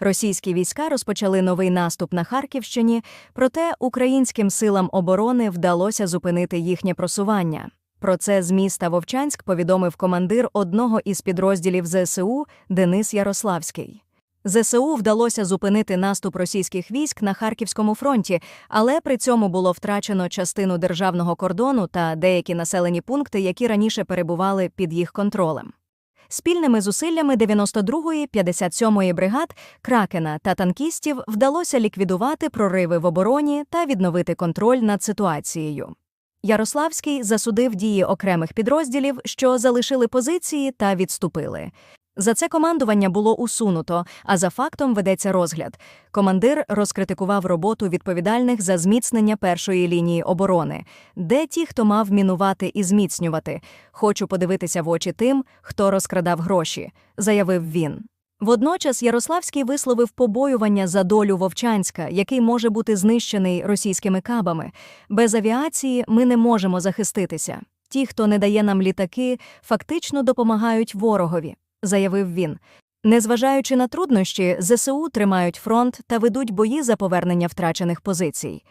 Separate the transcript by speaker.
Speaker 1: Російські війська розпочали новий наступ на Харківщині, проте українським силам оборони вдалося зупинити їхнє просування. Про це з міста Вовчанськ повідомив командир одного із підрозділів ЗСУ Денис Ярославський. ЗСУ вдалося зупинити наступ російських військ на Харківському фронті, але при цьому було втрачено частину державного кордону та деякі населені пункти, які раніше перебували під їх контролем. Спільними зусиллями 92-ї, 57-ї бригад Кракена та танкістів вдалося ліквідувати прориви в обороні та відновити контроль над ситуацією. Ярославський засудив дії окремих підрозділів, що залишили позиції та відступили. За це командування було усунуто, а за фактом ведеться розгляд. Командир розкритикував роботу відповідальних за зміцнення першої лінії оборони. Де ті, хто мав мінувати і зміцнювати? Хочу подивитися в очі тим, хто розкрадав гроші, заявив він. Водночас Ярославський висловив побоювання за долю Вовчанська, який може бути знищений російськими кабами. Без авіації ми не можемо захиститися. Ті, хто не дає нам літаки, фактично допомагають ворогові, заявив він. Незважаючи на труднощі, ЗСУ тримають фронт та ведуть бої за повернення втрачених позицій.